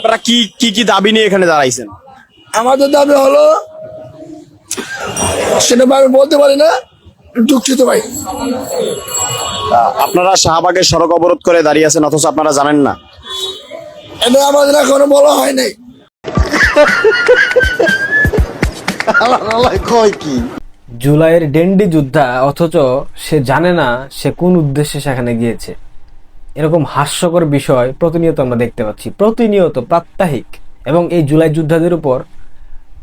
আপনারা কি কি কি দাবি নিয়ে এখানে দাঁড়াইছেন? আমাদের দাবি হলো সেটা আমি বলতে পারি না দুঃখিত ভাই। আপনারা শাহবাগের সড়ক অবরোধ করে দাঁড়িয়ে আছেন অথচ আপনারা জানেন না। এটা আমাদের এখনও বলা হয় নাই। জুলাইয়ের ডেন্ডি যোদ্ধা অথচ সে জানে না সে কোন উদ্দেশ্যে সেখানে গিয়েছে। এরকম হাস্যকর বিষয় প্রতিনিয়ত আমরা দেখতে পাচ্ছি। প্রতিনিয়ত প্রাত্যহিক। এবং এই জুলাই যোদ্ধাদের উপর,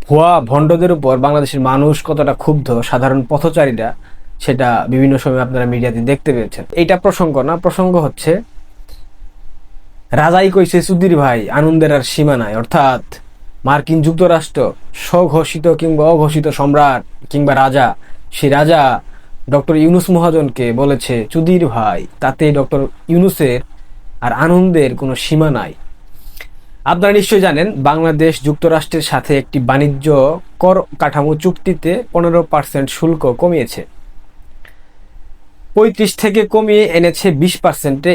ভুয়া ভণ্ডদের উপর বাংলাদেশের মানুষ কতটা ক্ষুব্ধ, সাধারণ পথচারীরা সেটা বিভিন্ন সময় আপনারা মিডিয়াতে দেখতে পেয়েছেন। এইটা প্রসঙ্গ না, প্রসঙ্গ হচ্ছে, রাজাই কইছে, সুধীর ভাই, আনন্দের আর সীমা নাই। অর্থাৎ মার্কিন যুক্তরাষ্ট্র, স্বঘোষিত কিংবা অঘোষিত সম্রাট কিংবা রাজা, সেই রাজা ডক্টর ইউনুস মহাজনকে বলেছে, চুদির ভাই, তাতে ডক্টর ইউনুসের আর আনন্দের কোনো সীমা নাই। আপনারা নিশ্চয়ই জানেন, বাংলাদেশ যুক্তরাষ্ট্রের সাথে একটি বাণিজ্য কর কাঠামো চুক্তিতে পনেরো পার্সেন্ট শুল্ক কমিয়েছে। পঁয়ত্রিশ থেকে কমিয়ে এনেছে বিশ পার্সেন্টে।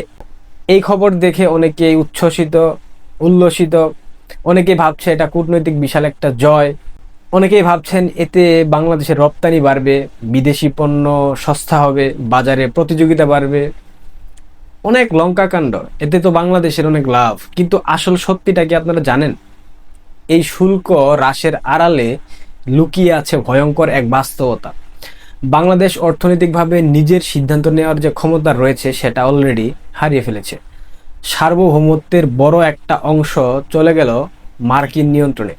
এই খবর দেখে অনেকেই উচ্ছ্বসিত, উল্লসিত, অনেকেই ভাবছে এটা কূটনৈতিক বিশাল একটা জয়। অনেকেই ভাবছেন এতে বাংলাদেশের রপ্তানি বাড়বে, বিদেশি পণ্য সস্তা হবে, বাজারে প্রতিযোগিতা বাড়বে। অনেক লঙ্কা কাণ্ড, এতে তো বাংলাদেশের অনেক লাভ। কিন্তু আসল সত্যিটা কি আপনারা জানেন? এই শুল্ক হ্রাসের আড়ালে লুকিয়ে আছে ভয়ঙ্কর এক বাস্তবতা। বাংলাদেশ অর্থনৈতিকভাবে নিজের সিদ্ধান্ত নেওয়ার যে ক্ষমতা রয়েছে, সেটা অলরেডি হারিয়ে ফেলেছে। সার্বভৌমত্বের বড় একটা অংশ চলে গেল মার্কিন নিয়ন্ত্রণে।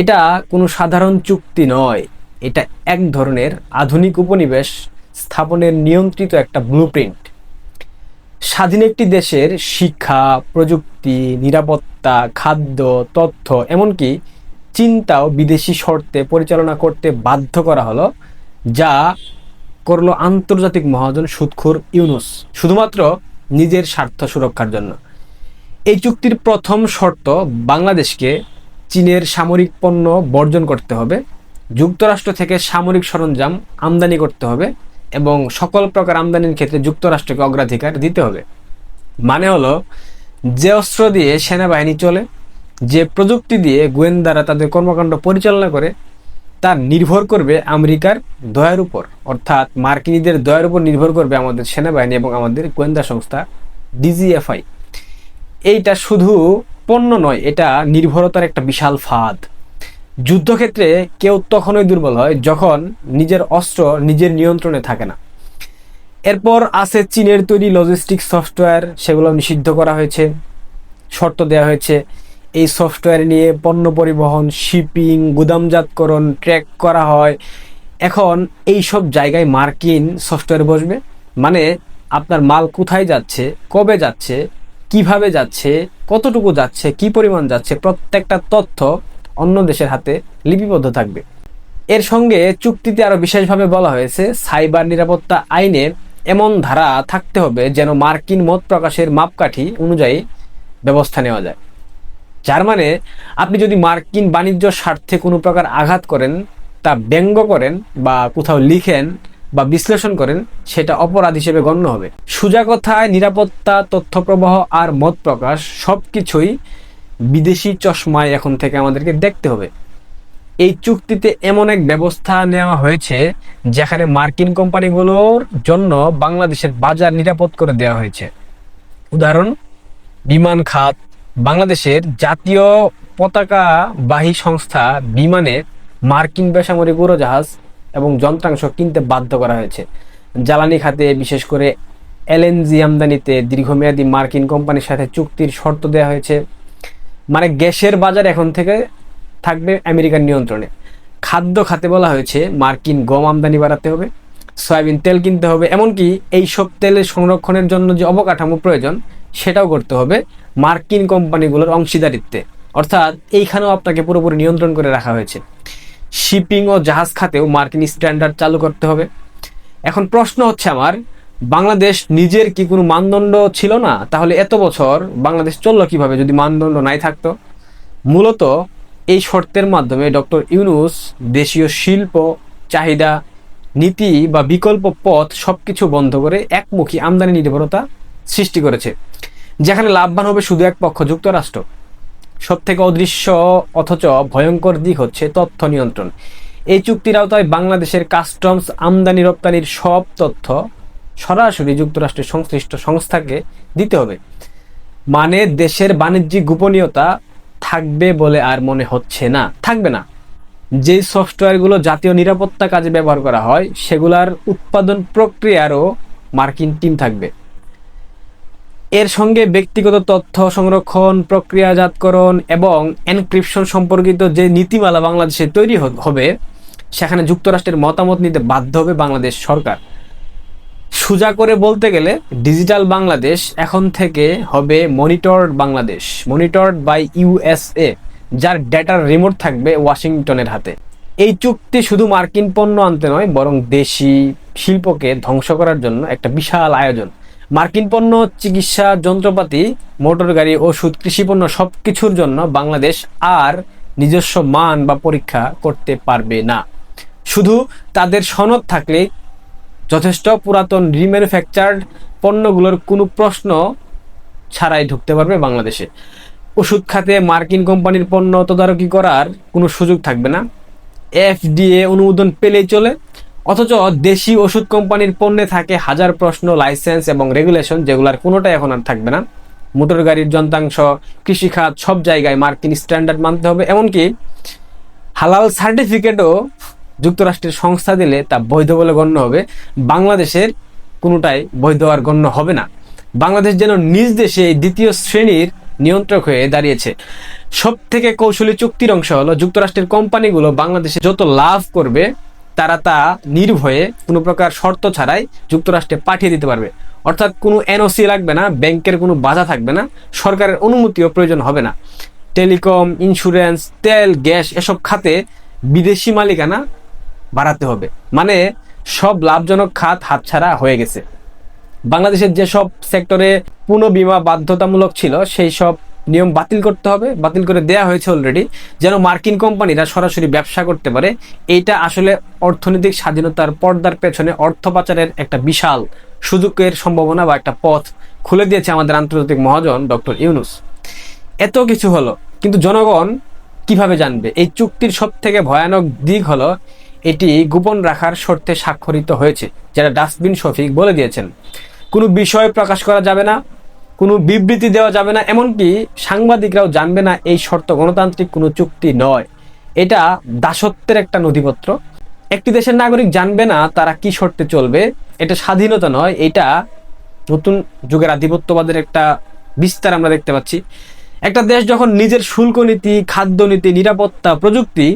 এটা কোনো সাধারণ চুক্তি নয়। এটা এক ধরনের আধুনিক উপনিবেশ স্থাপনের নিয়ন্ত্রিত একটা ব্লুপ্রিন্ট স্বাধীন একটি দেশের শিক্ষা, প্রযুক্তি, নিরাপত্তা, খাদ্য, তথ্য, এমনকি চিন্তাও বিদেশি শর্তে পরিচালনা করতে বাধ্য করা হলো, যা করল আন্তর্জাতিক মহাজন সুদখুর ইউনুস, শুধুমাত্র নিজের স্বার্থ সুরক্ষার জন্য। এই চুক্তির প্রথম শর্ত বাংলাদেশকে চীনের সামরিক পণ্য বর্জন করতে হবে, যুক্তরাষ্ট্র থেকে সামরিক সরঞ্জাম আমদানি করতে হবে এবং সকল প্রকার আমদানির ক্ষেত্রে যুক্তরাষ্ট্রকে অগ্রাধিকার দিতে হবে। মানে হলো, যে অস্ত্র দিয়ে সেনাবাহিনী চলে, যে প্রযুক্তি দিয়ে গোয়েন্দারা তাদের কর্মকাণ্ড পরিচালনা করে তা নির্ভর করবে আমেরিকার দয়ার উপর। অর্থাৎ মার্কিনীদের দয়ার উপর নির্ভর করবে আমাদের সেনাবাহিনী এবং আমাদের গোয়েন্দা সংস্থা, ডিজিএফআই। এইটা শুধু পণ্য নয়, এটা নির্ভরতার একটা বিশাল ফাঁদ। যুদ্ধক্ষেত্রে কেউ তখনই দুর্বল হয় যখন নিজের অস্ত্র নিজের নিয়ন্ত্রণে থাকে না। এরপর আছে চীনের তৈরি লজিস্টিক সফটওয়্যার সেগুলো নিষিদ্ধ করা হয়েছে, শর্ত দেওয়া হয়েছে। এই সফটওয়্যার নিয়ে পণ্য পরিবহন শিপিং গুদামজাতকরণ ট্র্যাক করা হয়। এখন এই সব জায়গায় মার্কিন সফটওয়্যার বসবে মানে আপনার মাল কোথায় যাচ্ছে, কবে যাচ্ছে কীভাবে যাচ্ছে, কতটুকু যাচ্ছে, কি পরিমাণ যাচ্ছে, প্রত্যেকটা তথ্য অন্য দেশের হাতে লিপিবদ্ধ থাকবে। এর সঙ্গে চুক্তিতে আরও বিশেষভাবে বলা হয়েছে, সাইবার নিরাপত্তা আইনে এমন ধারা থাকতে হবে যেন মার্কিন মত প্রকাশের মাপকাঠি অনুযায়ী ব্যবস্থা নেওয়া যায়। যার মানে আপনি যদি মার্কিন বাণিজ্য স্বার্থে কোনো প্রকার আঘাত করেন, তা ব্যঙ্গ করেন বা কোথাও লিখেন বা বিশ্লেষণ করেন, সেটা অপরাধ হিসেবে গণ্য হবে। সোজা কথায় নিরাপত্তা তথ্য প্রবাহ আর মত প্রকাশ সব কিছুই বিদেশি চশমায় এখন থেকে আমাদেরকে দেখতে হবে। এই চুক্তিতে এমন এক ব্যবস্থা নেওয়া হয়েছে, যেখানে মার্কিন কোম্পানিগুলোর জন্য বাংলাদেশের বাজার নিরাপদ করে দেওয়া হয়েছে। উদাহরণ, বিমান খাত, বাংলাদেশের জাতীয় পতাকাবাহী সংস্থা বিমানে মার্কিন বেসামরিক উড়োজাহাজ এবং যন্ত্রাংশ কিনতে বাধ্য করা হয়েছে। জ্বালানি খাতে, বিশেষ করে এলএনজি আমদানিতে দীর্ঘমেয়াদী মার্কিন কোম্পানির সাথে চুক্তির শর্ত দেওয়া হয়েছে। মানে গ্যাসের বাজার এখন থেকে থাকবে আমেরিকার নিয়ন্ত্রণে। খাদ্য খাতে বলা হয়েছে, মার্কিন গম আমদানি বাড়াতে হবে, সয়াবিন তেল কিনতে হবে, এমনকি এই সব তেলের সংরক্ষণের জন্য যে অবকাঠামো প্রয়োজন, সেটাও করতে হবে মার্কিন কোম্পানিগুলোর অংশীদারিত্বে। অর্থাৎ এইখানেও আপনাকে পুরোপুরি নিয়ন্ত্রণ করে রাখা হয়েছে। শিপিং ও জাহাজ খাতেও মার্কিন স্ট্যান্ডার্ড চালু করতে হবে। এখন প্রশ্ন হচ্ছে আমার, বাংলাদেশ নিজের কি কোনো মানদণ্ড ছিল না? তাহলে এত বছর বাংলাদেশ চলল কীভাবে যদি মানদণ্ড নাই থাকতো? মূলত এই শর্তের মাধ্যমে ডক্টর ইউনুস দেশীয় শিল্প, চাহিদা, নীতি বা বিকল্প পথ সবকিছু বন্ধ করে একমুখী আমদানি নির্ভরতা সৃষ্টি করেছে, যেখানে লাভবান হবে শুধু এক পক্ষ, যুক্তরাষ্ট্র। সব থেকে অদৃশ্য অথচ ভয়ঙ্কর দিক হচ্ছে তথ্য নিয়ন্ত্রণ। এই চুক্তির আওতায় বাংলাদেশের কাস্টমস আমদানি রপ্তানির সব তথ্য সরাসরি যুক্তরাষ্ট্রের সংশ্লিষ্ট সংস্থাকে দিতে হবে। মানে দেশের বাণিজ্যিক গোপনীয়তা থাকবে বলে আর মনে হচ্ছে না। থাকবে না। যে সফটওয়্যারগুলো জাতীয় নিরাপত্তা কাজে ব্যবহার করা হয়, সেগুলার উৎপাদন প্রক্রিয়ারও মার্কিন টিম থাকবে। এর সঙ্গে ব্যক্তিগত তথ্য সংরক্ষণ, প্রক্রিয়াজাতকরণ এবং এনক্রিপশন সম্পর্কিত যে নীতিমালা বাংলাদেশে তৈরি হবে, সেখানে যুক্তরাষ্ট্রের মতামত নিতে বাধ্য হবে বাংলাদেশ সরকার। সোজা করে বলতে গেলে, ডিজিটাল বাংলাদেশ এখন থেকে হবে monitored Bangladesh, monitored by USA যার ডেটার রিমোট থাকবে ওয়াশিংটনের হাতে। এই চুক্তি শুধু মার্কিন পণ্য আনতে নয়, বরং দেশি শিল্পকে ধ্বংস করার জন্য একটা বিশাল আয়োজন। মার্কিন পণ্য, চিকিৎসা, যন্ত্রপাতি, মোটর গাড়ি, ওষুধ কৃষিপণ্য সব কিছুর জন্য বাংলাদেশ আর নিজস্ব মান বা পরীক্ষা করতে পারবে না। শুধু তাদের সনদ থাকলে যথেষ্ট পুরাতন রিম্যানুফ্যাকচার্ড পণ্যগুলোর কোনো প্রশ্ন ছাড়াই ঢুকতে পারবে বাংলাদেশে। ওষুধ খাতে মার্কিন কোম্পানির পণ্য তদারকি করার কোনো সুযোগ থাকবে না। এফডিএ অনুমোদন পেলেই চলে। অথচ দেশি ওষুধ কোম্পানির পণ্যে থাকে হাজার প্রশ্ন, লাইসেন্স এবং রেগুলেশন, যেগুলোর কোনোটাই এখন আর থাকবে না। মোটর গাড়ির যন্ত্রাংশ কৃষিখাত সব জায়গায় মার্কিন স্ট্যান্ডার্ড মানতে হবে। এমনকি হালাল সার্টিফিকেটও যুক্তরাষ্ট্রের সংস্থা দিলে তা বৈধ বলে গণ্য হবে। বাংলাদেশের কোনোটাই বৈধ আর গণ্য হবে না। বাংলাদেশ যেন নিজ দেশে এই দ্বিতীয় শ্রেণির নিয়ন্ত্রক হয়ে দাঁড়িয়েছে। সব থেকে কৌশলী চুক্তির অংশ হলো, যুক্তরাষ্ট্রের কোম্পানিগুলো বাংলাদেশে যত লাভ করবে তারা তা নির্ভয়ে কোনো প্রকার শর্ত ছাড়াই যুক্তরাষ্ট্রে পাঠিয়ে দিতে পারবে। অর্থাৎ কোনো এনওসি লাগবে না, ব্যাংকের কোনো বাধা থাকবে না, সরকারের অনুমতিও প্রয়োজন হবে না। টেলিকম, ইন্স্যুরেন্স, তেল, গ্যাস এসব খাতে বিদেশি মালিকানা বাড়াতে হবে। মানে সব লাভজনক খাত হাতছাড়া হয়ে গেছে। বাংলাদেশের যেসব সেক্টরে পুনঃ বিমা বাধ্যতামূলক ছিল, সেই সব নিয়ম বাতিল করতে হবে, বাতিল করে দেয়া হয়েছে অলরেডি যেন মার্কিন কোম্পানিরা সরাসরি ব্যবসা করতে পারে। এইটা আসলে অর্থনৈতিক স্বাধীনতার পর্দার পেছনে অর্থ পাচারের একটা বিশাল সুযোগের সম্ভাবনা বা একটা পথ খুলে দিয়েছে আমাদের আন্তর্জাতিক মহাজন ডক্টর ইউনুস। এত কিছু হলো, কিন্তু জনগণ কীভাবে জানবে? এই চুক্তির সব থেকে ভয়ানক দিক হলো, এটি গোপন রাখার শর্তে স্বাক্ষরিত হয়েছে, যেটা ডাস্টবিন শফিক বলে দিয়েছেন। কোনো বিষয় প্রকাশ করা যাবে না কোনো বিবৃতি দেওয়া যাবে না, এমনকি সাংবাদিকরাও জানবে না এই শর্ত গণতান্ত্রিক কোনো চুক্তি নয়। এটা দাসত্বের একটা নথিপত্র। একটি দেশের নাগরিক জানবে না তারা কি শর্তে চলবে, এটা স্বাধীনতা নয়, এটা নতুন যুগের আধিপত্যবাদের একটা বিস্তার আমরা দেখতে পাচ্ছি। একটা দেশ যখন নিজের শুল্ক নীতি, খাদ্য নীতি, নিরাপত্তা, প্রযুক্তি,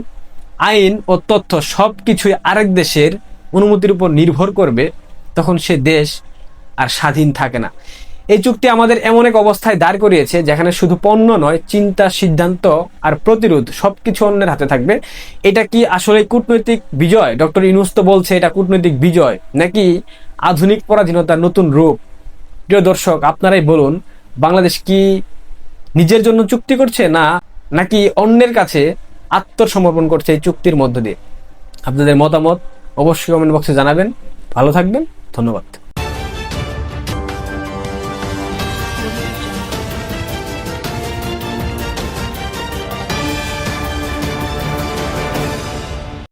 আইন ও তথ্য সব কিছুই আরেক দেশের অনুমতির উপর নির্ভর করবে, তখন সে দেশ আর স্বাধীন থাকে না। এই চুক্তি আমাদের এমন এক অবস্থায় দাঁড় করিয়েছে যেখানে শুধু পণ্য নয়, চিন্তা, সিদ্ধান্ত আর প্রতিরোধ সবকিছু অন্যের হাতে থাকবে। এটা কি আসলে কূটনৈতিক বিজয়? ডক্টর ইনুস তো বলছে এটা কূটনৈতিক বিজয়, নাকি আধুনিক পরাধীনতার নতুন রূপ? প্রিয় দর্শক, আপনারাই বলুন, বাংলাদেশ কি নিজের জন্য চুক্তি করছে, না, নাকি অন্যের কাছে আত্মসমর্পণ করছে এই চুক্তির মধ্য দিয়ে? আপনাদের মতামত অবশ্যই কমেন্ট বক্সে জানাবেন। ভালো থাকবেন, ধন্যবাদ।